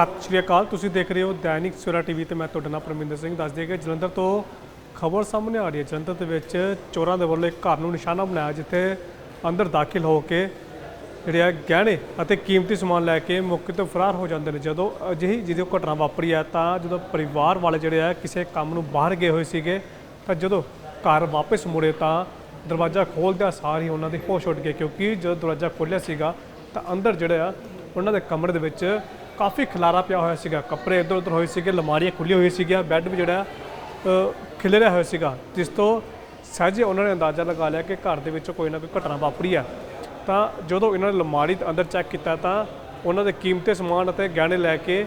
ਸਤਿ ਸ਼੍ਰੀ ਅਕਾਲ। ਤੁਸੀਂ ਦੇਖ ਰਹੇ ਹੋ ਦੈਨਿਕ ਸਵੇਰਾ ਟੀਵੀ ਤੇ ਮੈਂ ਤੁਹਾਡਾ ਨਾਮ ਪਰਮਿੰਦਰ ਸਿੰਘ ਦੱਸ ਦਈਏ ਕਿ ਜਲੰਧਰ ਤੋਂ ਖਬਰ ਸਾਹਮਣੇ ਆ ਰਹੀ ਹੈ। ਜਲੰਧਰ ਦੇ ਵਿੱਚ ਚੋਰਾਂ ਦੇ ਵੱਲੋਂ ਇੱਕ ਘਰ ਨੂੰ ਨਿਸ਼ਾਨਾ ਬਣਾਇਆ ਜਿੱਥੇ ਅੰਦਰ ਦਾਖਲ ਹੋ ਕੇ ਜਿਹੜੇ ਆ ਗਹਿਣੇ ਅਤੇ ਕੀਮਤੀ ਸਮਾਨ ਲੈ ਕੇ ਮੌਕੇ ਤੋਂ ਫਰਾਰ ਹੋ ਜਾਂਦੇ ਨੇ। ਜਦੋਂ ਅਜਿਹੀ ਜਿਹਦੀ ਘਟਨਾ ਵਾਪਰੀ ਹੈ ਤਾਂ ਜਦੋਂ ਪਰਿਵਾਰ ਵਾਲੇ ਜਿਹੜੇ ਆ ਕਿਸੇ ਕੰਮ ਨੂੰ ਬਾਹਰ ਗਏ ਹੋਏ ਸੀਗੇ ਤਾਂ ਜਦੋਂ ਘਰ ਵਾਪਸ ਮੁੜੇ ਤਾਂ ਦਰਵਾਜ਼ਾ ਖੋਲ੍ਹਦਿਆਂ ਸਾਰ ਹੀ ਉਹਨਾਂ ਦੇ ਹੋਸ਼ ਉੱਡ ਗਏ ਕਿਉਂਕਿ ਜਦੋਂ ਦਰਵਾਜ਼ਾ ਖੋਲ੍ਹਿਆ ਸੀਗਾ ਤਾਂ ਅੰਦਰ ਜਿਹੜੇ ਆ ਉਹਨਾਂ ਦੇ ਕਮਰੇ ਦੇ ਵਿੱਚ ਕਾਫੀ ਖਲਾਰਾ ਪਿਆ ਹੋਇਆ ਸੀਗਾ। ਕੱਪੜੇ ਇੱਧਰ ਉੱਧਰ ਹੋਏ ਸੀਗੇ ਲਮਾਰੀਆਂ ਖੁੱਲੀਆਂ ਹੋਈ ਸੀਗੀਆਂ ਬੈੱਡ ਵੀ ਜਿਹੜਾ ਅ, ਖਿਲਰਿਆ ਹੋਇਆ ਸੀਗਾ। ਜਿਸ ਤੋਂ ਸਹਿਜੇ ਉਹਨਾਂ ਨੇ ਅੰਦਾਜ਼ਾ ਲਗਾ ਲਿਆ ਕਿ ਘਰ ਦੇ ਵਿੱਚ ਕੋਈ ਨਾ ਕੋਈ ਘਟਨਾ ਵਾਪਰੀ ਆ। ਤਾਂ ਜਦੋਂ ਇਹਨਾਂ ਨੇ ਲਮਾਰੀ ਦੇ ਅੰਦਰ ਚੈੱਕ ਕੀਤਾ ਤਾਂ ਉਹਨਾਂ ਦੇ ਕੀਮਤੀ ਸਮਾਨ ਅਤੇ ਗਹਿਣੇ ਲੈ ਕੇ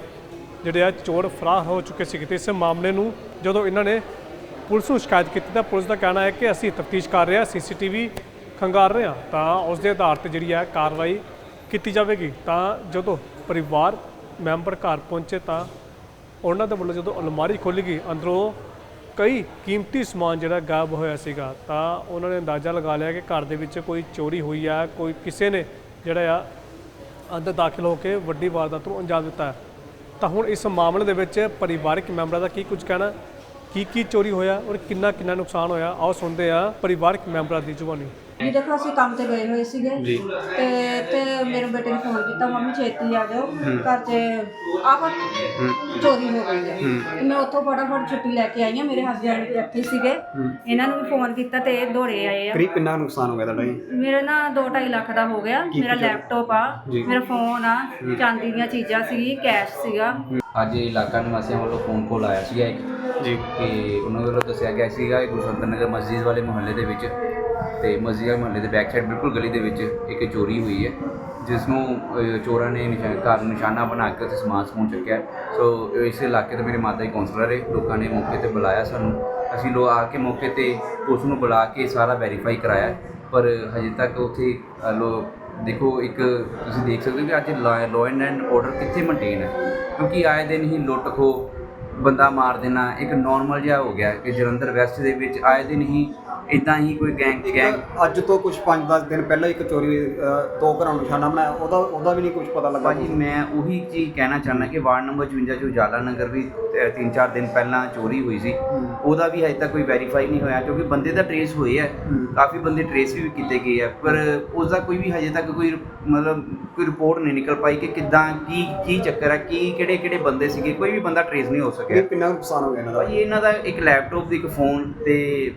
ਜਿਹੜੇ ਆ ਚੋਰ ਫਰਾਰ ਹੋ ਚੁੱਕੇ ਸੀ ਤੇ ਇਸ ਮਾਮਲੇ ਨੂੰ ਜਦੋਂ ਇਹਨਾਂ ਨੇ ਪੁਲਿਸ ਨੂੰ ਸ਼ਿਕਾਇਤ ਕੀਤੀ ਤਾਂ ਪੁਲਿਸ ਦਾ ਕਹਿਣਾ ਹੈ ਕਿ ਅਸੀਂ ਤਫਤੀਸ਼ ਕਰ ਰਹੇ ਹਾਂ ਸੀਸੀਟੀਵੀ ਖੰਗਾਰ ਰਹੇ ਹਾਂ। ਤਾਂ ਉਸ ਦੇ ਆਧਾਰ ਤੇ ਜਿਹੜੀ ਹੈ ਕਾਰਵਾਈ ਕੀਤੀ ਜਾਵੇਗੀ। ਤਾਂ ਜਦੋਂ ਪਰਿਵਾਰ ਮੈਂਬਰ ਘਰ ਪਹੁੰਚੇ ਤਾਂ ਉਹਨਾਂ ਦੇ ਵੱਲੋਂ ਜਦੋਂ ਅਲਮਾਰੀ ਖੋਲ੍ਹੀ ਗਈ, ਅੰਦਰੋਂ ਕਈ ਕੀਮਤੀ ਸਮਾਨ ਜਿਹੜਾ ਗਾਇਬ ਹੋਇਆ ਸੀਗਾ, ਤਾਂ ਉਹਨਾਂ ਨੇ ਅੰਦਾਜ਼ਾ ਲਗਾ ਲਿਆ ਕਿ ਘਰ ਦੇ ਵਿੱਚ ਕੋਈ ਚੋਰੀ ਹੋਈ ਆ, ਕੋਈ ਕਿਸੇ ਨੇ ਜਿਹੜਾ ਆ ਅੰਦਰ ਦਾਖਲ ਹੋ ਕੇ ਵੱਡੀ ਵਾਰਦਾਤ ਨੂੰ ਅੰਜਾਮ ਦਿੱਤਾ। ਤਾਂ ਹੁਣ ਇਸ ਮਾਮਲੇ ਦੇ ਵਿੱਚ ਪਰਿਵਾਰਕ ਮੈਂਬਰਾਂ ਦਾ ਕੀ ਕੁਝ ਕਹਿਣਾ ਕੀ ਕੀ ਚੋਰੀ ਹੋਇਆ ਔਰ ਕਿੰਨਾ ਕਿੰਨਾ ਨੁਕਸਾਨ ਹੋਇਆ, ਆਓ ਸੁਣਦੇ ਆ ਪਰਿਵਾਰਕ ਮੈਂਬਰਾਂ ਦੀ ਜ਼ੁਬਾਨੀ। ਜੀ ਦੇਖੋ ਅਸੀਂ ਕੰਮ ਤੇ ਗਏ ਹੋਏ ਸੀਗੇ ਤੇ ਤੇ ਮੇਰੇ ਬੇਟੇ ਨੇ ਫੋਨ ਕੀਤਾ ਮੰਮੀ ਛੇਤੀ ਆ ਜਾਓ ਘਰ 'ਚ ਆਹ ਚੋਰੀ ਹੋ ਗਈ ਹੈ। ਤੇ ਮੈਂ ਉੱਥੋਂ ਫਟਾਫਟ ਛੁੱਟੀ ਲੈ ਕੇ ਆਈ ਹਾਂ ਮੇਰੇ ਹਸਬੰਡ ਇੱਥੇ ਸੀਗੇ। ਇਹਨਾਂ ਨੂੰ ਵੀ ਫੋਨ ਕੀਤਾ ਤੇ ਇਹ ਦੌੜੇ ਆਏ ਆ। ਕਰੀਬ ਕਿੰਨਾ ਨੁਕਸਾਨ ਹੋ ਗਿਆ ਤੁਹਾਡਾ ਜੀ? ਮੇਰੇ ਨਾ 2.5 ਲੱਖ ਦਾ ਹੋ ਗਿਆ। ਮੇਰਾ ਲੈਪਟਾਪ ਆ ਮੇਰਾ ਫੋਨ ਆ ਚਾਂਦੀ ਦੀਆਂ ਚੀਜ਼ਾਂ ਸੀ ਕੈਸ਼ ਸੀਗਾ। ਅੱਜ ਇਲਾਕਾ ਨਿਵਾਸੀਆਂ ਵੱਲੋਂ ਫੋਨ ਕਾਲ ਆਇਆ ਸੀਗਾ ਇੱਕ। ਜੀ। ਕਿ ਉਹਨਾਂ ਵੱਲੋਂ ਦੱਸਿਆ ਗਿਆ ਸੀਗਾ ਕਿ ਗੁਰਸੰਤਰ ਨਗਰ ਮਸਜਿਦ ਵਾਲੇ ਮੁਹੱਲੇ ਦੇ ਵਿੱਚ ਤੇ ਮਸਜਿਦ ਵਾਲੇ ਮੁਹੱਲੇ ਦੇ ਬੈਕ ਸਾਈਡ ਬਿਲਕੁਲ ਗਲੀ ਦੇ ਵਿੱਚ ਇੱਕ ਚੋਰੀ ਹੋਈ ਹੈ ਜਿਸ ਨੂੰ ਅਹ, ਚੋਰਾਂ ਨੇ ਨਿਸ਼ਾਨ ਘਰ ਨੂੰ ਨਿਸ਼ਾਨਾ ਬਣਾ ਕੇ ਉੱਥੇ ਸਮਾਨ ਸਮੂਨ ਚੱਕਿਆ ਸੋ ਇਸ ਇਲਾਕੇ ਦੇ ਮੇਰੇ ਮਾਤਾ ਜੀ ਕਾਉਂਸਲਰ ਹੈ ਲੋਕਾਂ ਨੇ ਮੌਕੇ ਤੇ ਬੁਲਾਇਆ ਸਾਨੂੰ। ਅਸੀਂ ਲੋ ਆ ਕੇ ਮੌਕੇ ਤੇ ਪੁਲਿਸ ਨੂੰ ਬੁਲਾ ਕੇ ਸਾਰਾ ਵੈਰੀਫਾਈ ਕਰਾਇਆ ਪਰ ਹਜੇ ਤੱਕ ਉੱਥੇ ਅ, ਲੋ ਦੇਖੋ ਇੱਕ ਤੁਸੀਂ ਦੇਖ ਸਕਦੇ ਹੋ ਕਿ ਅੱਜ ਲਾਅ ਐਂਡ ਆਰਡਰ ਕਿੱਥੇ ਮੇਨਟੇਨ ਹੈ। ਕਿਉਂਕਿ ਆਏ ਦਿਨ ਹੀ ਲੁੱਟ ਖੋ ਬੰਦਾ ਮਾਰ ਦੇਣਾ ਇੱਕ ਨਾਰਮਲ ਜਿਹਾ ਹੋ ਗਿਆ ਕਿ ਜਲੰਧਰ ਵੈਸਟ ਦੇ ਵਿੱਚ ਆਏ ਦਿਨ ਹੀ ਇਦਾਂ ਹੀ ਕੋਈ ਗੈਂਗ ਗੈਂਗ ਅੱਜ ਤੋਂ ਕੁਝ 5-10 ਦਿਨ ਪਹਿਲਾਂ ਇੱਕ ਚੋਰੀ ਹੋਈ, ਦੋ ਘਰਾਂ ਨੂੰ ਨਿਸ਼ਾਨਾ ਮੈਂ ਉਹਦਾ ਉਹਦਾ ਵੀ ਨਹੀਂ ਕੁਝ ਪਤਾ ਲੱਗਾ ਭਾਜੀ ਮੈਂ ਉਹੀ ਚੀਜ਼ ਕਹਿਣਾ ਚਾਹੁੰਦਾ ਕਿ ਵਾਰਡ ਨੰਬਰ 54 ਜੋ ਉਜਾਲਾ ਨਗਰ ਵੀ 3-4 ਦਿਨ ਪਹਿਲਾਂ ਚੋਰੀ ਹੋਈ ਸੀ। ਉਹਦਾ ਵੀ ਹਜੇ ਤੱਕ ਕੋਈ ਵੈਰੀਫਾਈ ਨਹੀਂ ਹੋਇਆ ਕਿਉਂਕਿ ਬੰਦੇ ਤਾਂ ਟਰੇਸ ਹੋਏ ਆ। ਕਾਫੀ ਬੰਦੇ ਟਰੇਸ ਵੀ ਕੀਤੇ ਗਏ ਆ ਪਰ ਉਸ ਦਾ ਕੋਈ ਵੀ ਹਜੇ ਤੱਕ ਕੋਈ ਮਤਲਬ ਕੋਈ ਰਿਪੋਰਟ ਨਹੀਂ ਨਿਕਲ ਪਾਈ ਕਿ ਕਿੱਦਾਂ ਕੀ ਕੀ ਚੱਕਰ ਆ ਕੀ ਕਿਹੜੇ ਕਿਹੜੇ ਬੰਦੇ ਸੀਗੇ ਕੋਈ ਵੀ ਬੰਦਾ ਟਰੇਸ ਨਹੀਂ ਹੋ ਸਕਿਆ। ਕਿੰਨਾ ਨੁਕਸਾਨ ਹੋ ਗਿਆ ਇਹਨਾਂ ਦਾ? ਇਹਨਾਂ ਦਾ ਇੱਕ ਲੈਪਟਾਪ ਤੇ ਇੱਕ ਫੋਨ ਤੇ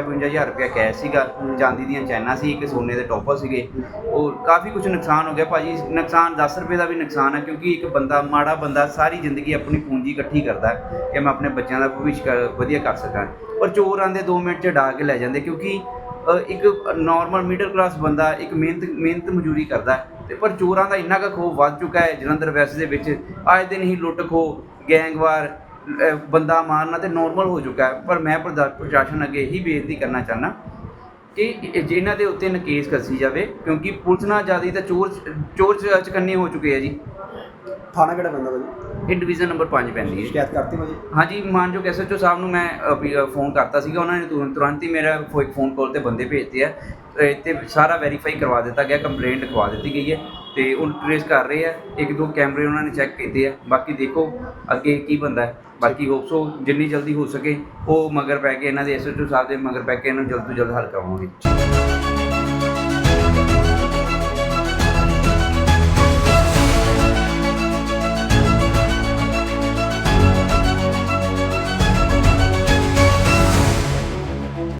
55000 ਰੁਪਇਆ ਕੈਸ਼ ਸੀਗਾ। ਚਾਂਦੀ ਦੀਆਂ ਚੈਨਾਂ ਸੀ, ਇੱਕ ਸੋਨੇ ਦੇ ਟੋਪਰ ਸੀਗੇ। ਉਹ ਕਾਫੀ ਕੁਝ ਨੁਕਸਾਨ ਹੋ ਗਿਆ। ਭਾਜੀ, ਨੁਕਸਾਨ 10 ਰੁਪਏ ਦਾ ਵੀ ਨੁਕਸਾਨ ਹੈ, ਕਿਉਂਕਿ ਇੱਕ ਬੰਦਾ, ਮਾੜਾ ਬੰਦਾ ਸਾਰੀ ਜ਼ਿੰਦਗੀ ਆਪਣੀ ਪੂੰਜੀ ਇਕੱਠੀ ਕਰਦਾ ਕਿ ਮੈਂ ਆਪਣੇ ਬੱਚਿਆਂ ਦਾ ਭਵਿੱਖ ਵਧੀਆ ਕਰ ਸਕਾਂ। ਪਰ ਚੋਰ ਆਂਦੇ 2 ਮਿੰਟ ਚ ਢਾ ਕੇ ਲੈ ਜਾਂਦੇ, ਕਿਉਂਕਿ ਇੱਕ ਨਾਰਮਲ ਮਿਡਲ ਕਲਾਸ ਬੰਦਾ ਇੱਕ ਮਿਹਨਤ ਮਿਹਨਤ ਮਜ਼ਦੂਰੀ ਕਰਦਾ ਤੇ ਪਰ ਚੋਰਾਂ ਦਾ ਇੰਨਾ ਕੁ ਖੋਫ ਵੱਧ ਚੁੱਕਾ ਹੈ, ਜਲੰਧਰ ਵੈਸੇ ਦੇ ਵਿੱਚ। ਅੱਜ ਦਿਨ ਹੀ ਲੁੱਟ ਖੋ ਗੈਂਗਵਾਰ ਬੰਦਾ ਮਾਰਨਾ ਤੇ ਨਾਰਮਲ ਹੋ ਚੁੱਕਾ ਹੈ। ਪਰ ਮੈਂ ਪ੍ਰਦਾ- ਪ੍ਰਸ਼ਾਸਨ ਅੱਗੇ ਇਹੀ ਬੇਨਤੀ ਕਰਨਾ ਚਾਹੁੰਦਾ ਕਿ ਇਹ- ਇਹਨਾਂ ਦੇ ਉੱਤੇ ਨਕੇਸ ਕੱਸੀ ਜਾਵੇ, ਕਿਉਂਕਿ ਪੁਲਿਸ ਨਾਲ ਜ਼ਿਆਦਾ ਤਾਂ ਚੋਰ ਚੋਰ ਚ- ਚਕੰਨੇ ਹੋ ਚੁੱਕੇ ਆ ਜੀ। ਥਾਣਾ ਕਿਹੜਾ ਪੈਂਦਾ ਭਾਜੀ? ਇਹ ਡਿਵੀਜ਼ਨ ਨੰਬਰ 5 ਪੈਂਦੀ ਹੈ। ਸ਼ਿਕਾਇਤ ਕਰਤੀ ਭਾਜੀ? ਹਾਂਜੀ ਮਾਨਯੋਗ ਐਸਐਚਓ ਸਾਹਿਬ ਨੂੰ ਮੈਂ ਫੋਨ ਕਰਤਾ ਸੀਗਾ। ਉਹਨਾਂ ਨੇ ਤੁਰੰਤ ਤੁਰੰਤ ਹੀ ਮੇਰਾ ਫੋ- ਇੱਕ ਫੋਨ ਕਾਲ ਤੇ ਬੰਦੇ ਭੇਜਤੇ ਆ। ਤੇ ਸਾਰਾ ਵੈਰੀਫਾਈ ਕਰਵਾ ਦਿੱਤਾ ਗਿਆ ਕੰਪਲੇਂਟ ਲਿਖਵਾ ਦਿੱਤੀ ਗਈ ਹੈ। ਤੇ ਉਹ ਟ੍ਰੇਸ ਕਰ ਰਹੇ ਆ। ਇੱਕ ਦੋ ਕੈਮਰੇ ਉਹਨਾਂ ਨੇ ਚੈੱਕ ਕੀਤੇ ਆ। ਬਾਕੀ ਦੇਖੋ ਅੱਗੇ ਕੀ ਬੰਦਾ ਹੈ। ਬਾਕੀ ਹੋਪਸੋ ਜਿੰਨੀ ਜਲਦੀ ਹੋ ਸਕੇ ਉਹ ਮਗਰ ਪੈ ਕੇ ਇਹਨਾਂ ਦੇ ਐਸਐਚਓ ਸਾਹਿਬ ਦੇ ਮਗਰ ਪੈ ਕੇ ਇਹਨਾਂ ਨੂੰ ਜਲਦ ਤੋਂ ਜਲਦ ਹੱਲ ਕਰਵਾਵਾਂਗੇ